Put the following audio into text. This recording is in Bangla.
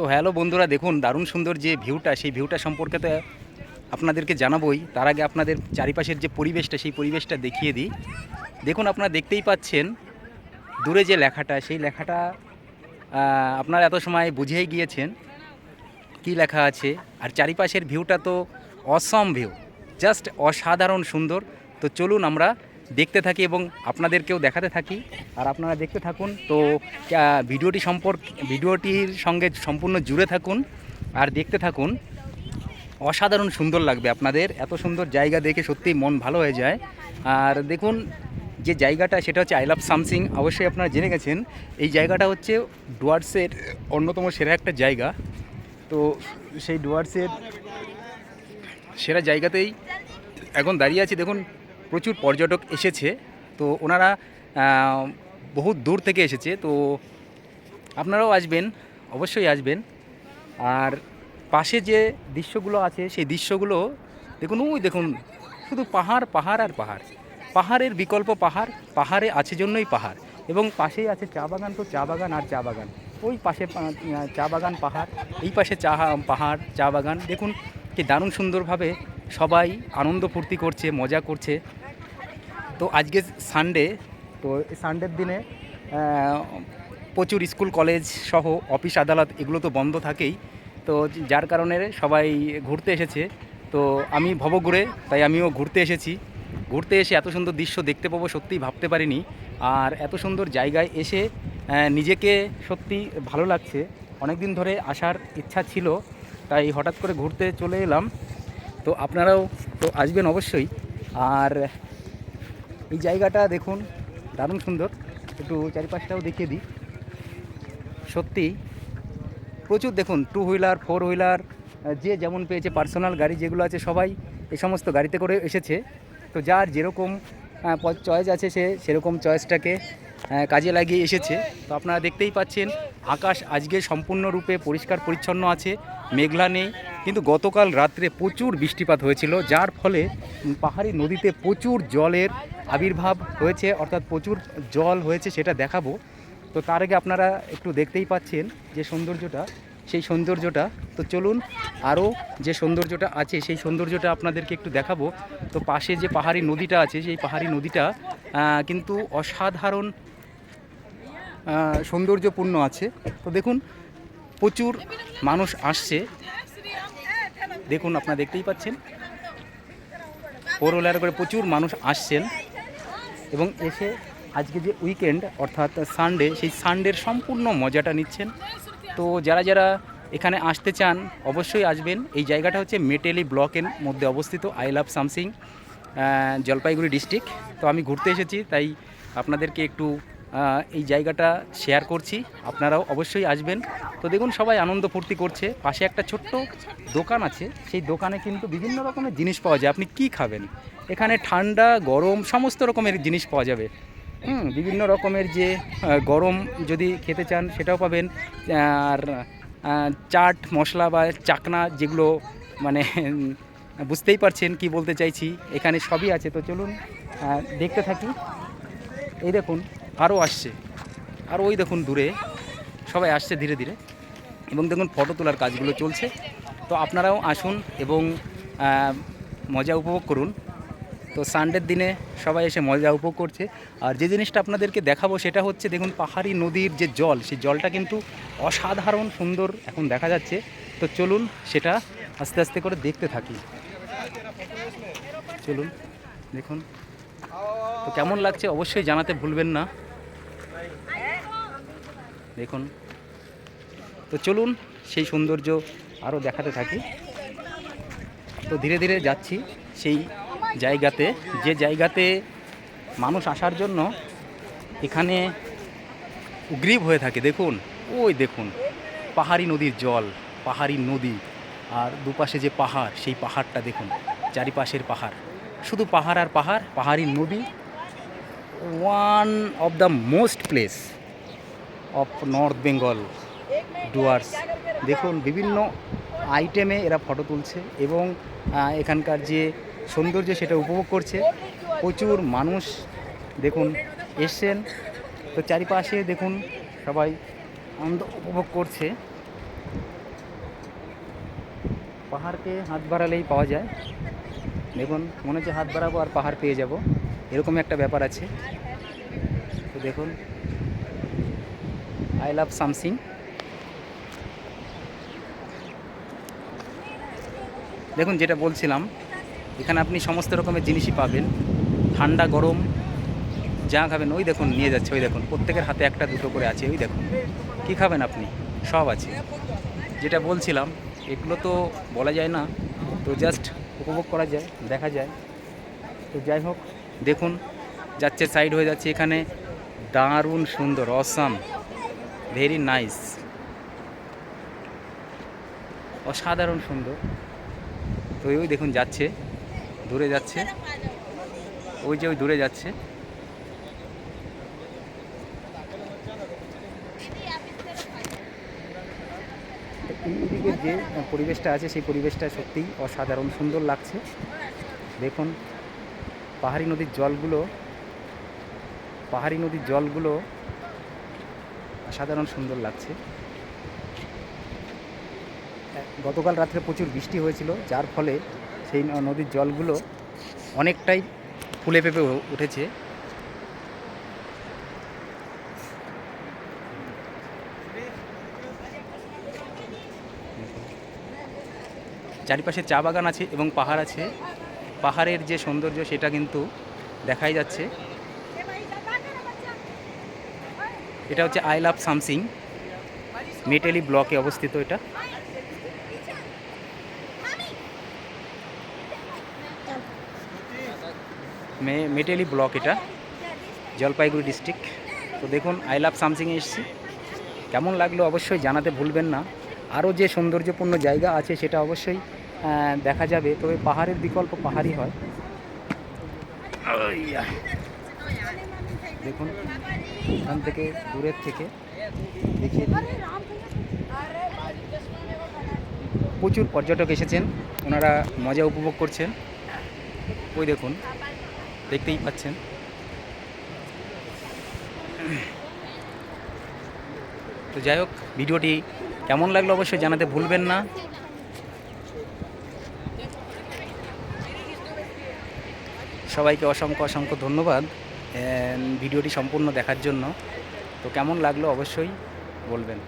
তো হ্যালো বন্ধুরা, দেখুন, দারুণ সুন্দর যে ভিউটা, সেই ভিউটা সম্পর্কে তো আপনাদেরকে জানাবোই। তার আগে আপনাদের চারিপাশের যে পরিবেশটা, সেই পরিবেশটা দেখিয়ে দিই। দেখুন, আপনারা দেখতেই পাচ্ছেন, দূরে যে লেখাটা, সেই লেখাটা আপনারা এত সময় বুঝেই গিয়েছেন কি লেখা আছে। আর চারিপাশের ভিউটা তো অসম ভিউ, জাস্ট অসাধারণ সুন্দর। তো চলুন আমরা দেখতে থাকি এবং আপনাদেরকেও দেখাতে থাকি। আর আপনারা দেখতে থাকুন, তো ভিডিওটি সম্পর্ক, ভিডিওটির সঙ্গে সম্পূর্ণ জুড়ে থাকুন আর দেখতে থাকুন। অসাধারণ সুন্দর লাগবে আপনাদের, এত সুন্দর জায়গা দেখে সত্যিই মন ভালো হয়ে যায়। আর দেখুন, যে জায়গাটা, সেটা হচ্ছে আই লাভ সামসিং অবশ্যই আপনারা জেনে গেছেন, এই জায়গাটা হচ্ছে ডুয়ার্সের অন্যতম সেরা একটা জায়গা। তো, সেই ডুয়ার্সের সেরা জায়গাতেই এখন দাঁড়িয়ে আছি। দেখুন প্রচুর পর্যটক এসেছে। তো ওনারা বহুত দূর থেকে এসেছে। তো আপনারাও আসবেন, অবশ্যই আসবেন। আর পাশে যে দৃশ্যগুলো আছে, সেই দৃশ্যগুলো দেখুন, ওই দেখুন, শুধু পাহাড় পাহাড় আর পাহাড়। পাহাড়ের বিকল্প পাহাড়, পাহাড়ে আছে জন্যই পাহাড়। এবং পাশেই আছে চা বাগান, তো চা বাগান আর চা বাগান। ওই পাশে চা বাগান, পাহাড়, এই পাশে চা, পাহাড়, চা বাগান। দেখুন, কি দারুণ সুন্দরভাবে সবাই আনন্দ ফুর্তি করছে, মজা করছে। তো আজকে সানডে তো সানডের দিনে প্রচুর স্কুল, কলেজ সহ অফিস, আদালত এগুলো তো বন্ধ থাকেই। তো যার কারণে সবাই ঘুরতে এসেছে। তো আমি ভবঘুরে, তাই আমিও ঘুরতে এসেছি। ঘুরতে এসে এত সুন্দর দৃশ্য দেখতে পাবো, সত্যিই ভাবতে পারিনি। আর এত সুন্দর জায়গায় এসে নিজেকে সত্যি ভালো লাগছে। অনেক দিন ধরে আসার ইচ্ছা ছিল, তাই হঠাৎ করে ঘুরতে চলে এলাম। তো আপনারাও তো আসবেন অবশ্যই। আর এই জায়গাটা দেখুন, দারুণ সুন্দর। একটু চারিপাশটাও দেখিয়ে দিই। সত্যি, প্রচুর দেখুন টু হুইলার ফোর হুইলার যে যেমন পেয়েছে পার্সোনাল গাড়ি যেগুলো আছে সবাই এই সমস্ত গাড়িতে করে এসেছে। তো যার যেরকম চয়েস আছে সে সেরকম চয়েসটাকে কাজে লাগিয়ে এসেছে। তো আপনারা দেখতেই পাচ্ছেন, আকাশ আজকে সম্পূর্ণরূপে পরিষ্কার পরিচ্ছন্ন আছে, মেঘলা নেই, কিন্তু গতকাল রাত্রে প্রচুর বৃষ্টিপাত হয়েছিল, যার ফলে পাহাড়ি নদীতে প্রচুর জলের আবির্ভাব হয়েছে, অর্থাৎ প্রচুর জল হয়েছে সেটা দেখাবো। তো তার আগে আপনারা একটু দেখতেই পাচ্ছেন যে সৌন্দর্যটা, সেই সৌন্দর্যটা। তো চলুন, আরও যে সৌন্দর্যটা আছে, সেই সৌন্দর্যটা আপনাদেরকে একটু দেখাবো। তো পাশে যে পাহাড়ি নদীটা আছে, সেই পাহাড়ি নদীটা কিন্তু অসাধারণ সৌন্দর্যপূর্ণ আছে। তো দেখুন, প্রচুর মানুষ আসছে। দেখুন, আপনারা দেখতেই পাচ্ছেন। ফোর করে প্রচুর মানুষ আসছেন। এবং এসে আজকে যে উইকেন্ড অর্থাৎ সানডে সেই সানডের সম্পূর্ণ মজাটা নিচ্ছেন। তো যারা যারা এখানে আসতে চান, অবশ্যই আসবেন। এই জায়গাটা হচ্ছে মেটেলি ব্লকের মধ্যে অবস্থিত। I love Samsing Jalpaiguri district তো আমি ঘুরতে এসেছি, তাই আপনাদেরকে একটু এই জায়গাটা শেয়ার করছি। আপনারাও অবশ্যই আসবেন। তো দেখুন, সবাই আনন্দ ফুর্তি করছে। পাশে একটা ছোট্ট দোকান আছে। সেই দোকানে কিন্তু বিভিন্ন রকমের জিনিস পাওয়া যায়। আপনি কি খাবেন? এখানে ঠান্ডা, গরম, সমস্ত রকমের জিনিস পাওয়া যাবে। হুম, বিভিন্ন রকমের যে গরম যদি খেতে চান, সেটাও পাবেন। আর চাট, মশলা বা চাকনা যেগুলো মানে বুঝতেই পারছেন কি বলতে চাইছি। এখানে সবই আছে। তো চলুন দেখতে থাকি। এই দেখুন আরও আসছে। আর ওই দেখুন দূরে, সবাই আসছে ধীরে ধীরে। এবং দেখুন ফটো তোলার কাজগুলো চলছে। তো আপনারাও আসুন এবং মজা উপভোগ করুন। তো সানডের দিনে সবাই এসে মজা উপভোগ করছে। আর যে জিনিসটা আপনাদেরকে দেখাবো সেটা হচ্ছে দেখুন পাহাড়ি নদীর যে জল, সেই জলটা কিন্তু অসাধারণ সুন্দর এখন দেখা যাচ্ছে। তো চলুন সেটা আস্তে আস্তে করে দেখতে থাকি। চলুন, দেখুন। তো কেমন লাগছে অবশ্যই জানাতে ভুলবেন না। দেখুন। তো চলুন সেই সৌন্দর্য আরও দেখাতে থাকি। তো ধীরে ধীরে যাচ্ছি সেই জায়গাতে। যে জায়গাতে মানুষ আসার জন্য এখানে উগ্রীব হয়ে থাকে, দেখুন। ওই দেখুন, পাহাড়ি নদীর জল, পাহাড়ি নদী। আর দুপাশে যে পাহাড়, সেই পাহাড়টা দেখুন, চারিপাশের পাহাড়। শুধু পাহাড় আর পাহাড়, পাহাড়ি নদী one of the most place of North Bengal Dooars. দেখুন, বিভিন্ন আইটেমে এরা ফটো তুলছে এবং এখানকার যে সৌন্দর্য সেটা উপভোগ করছে। প্রচুর মানুষ, দেখুন, এসছেন। তো চারিপাশে, দেখুন, সবাই আনন্দ উপভোগ করছে। পাহাড়কে হাত বাড়ালেই পাওয়া যায়। দেখুন, মনে হচ্ছে হাত বাড়াবো আর পাহাড় পেয়ে যাব। এরকম একটা ব্যাপার আছে। তো দেখুন আই লাভ সামসিং দেখুন, যেটা বলছিলাম, এখানে আপনি সমস্ত রকমের জিনিসই পাবেন। ঠান্ডা, গরম, যা খাবেন, ওই দেখুন, নিয়ে যাচ্ছে, ওই দেখুন। প্রত্যেকের হাতে একটা, দুটো করে আছে, ওই দেখুন। কি খাবেন আপনি? সব আছে। যেটা বলছিলাম, এগুলো তো বলা যায় না, তো জাস্ট উপভোগ করা যায়, দেখা যায়। তো যাই হোক, দেখুন, যাচ্ছে সাইড হয়ে যাচ্ছে এখানে। দারুণ সুন্দর অসাম ভেরি নাইস অসাধারণ সুন্দর। তো ওই দেখুন যাচ্ছে, দূরে যাচ্ছে। ওই যে ওই দূরে যাচ্ছে। এইদিকে যে পরিবেশটা আছে, সেই পরিবেশটা সত্যিই অসাধারণ সুন্দর লাগছে। দেখুন, পাহাড়ি নদীর জলগুলো, পাহাড়ি নদীর জলগুলো অসাধারণ সুন্দর লাগছে। গতকাল রাত্রে প্রচুর বৃষ্টি হয়েছিল, যার ফলে সেই নদীর জলগুলো অনেকটাই ফুলে পেঁপে উঠেছে। চারিপাশে চা বাগান আছে এবং পাহাড় আছে। পাহাড়ের যে সৌন্দর্য সেটা কিন্তু দেখাই যাচ্ছে। এটা হচ্ছে আই লাভ সামসিং মেটেলি ব্লকে অবস্থিত এটা। মেটেলি ব্লক এটা, জলপাইগুড়ি ডিস্ট্রিক্ট। তো দেখুন, আই লাভ সামসিংয়ে এসেছি। কেমন লাগল অবশ্যই জানাতে ভুলবেন না। আরও যে সৌন্দর্যপূর্ণ জায়গা আছে সেটা অবশ্যই দেখা যাবে। তবে পাহাড়ের বিকল্প পাহাড়ই হয়। দেখুন, এখান থেকে দূরের থেকে দেখিয়ে প্রচুর পর্যটক এসেছেন, ওনারা মজা উপভোগ করছেন। ওই দেখুন, দেখতেই পাচ্ছেন। তো যাই হোক, ভিডিওটি কেমন লাগল অবশ্যই জানাতে ভুলবেন না। সবাইকে অসংখ্য অসংখ্য ধন্যবাদ। ভিডিওটি সম্পূর্ণ দেখার জন্য। তো কেমন লাগল অবশ্যই বলবেন।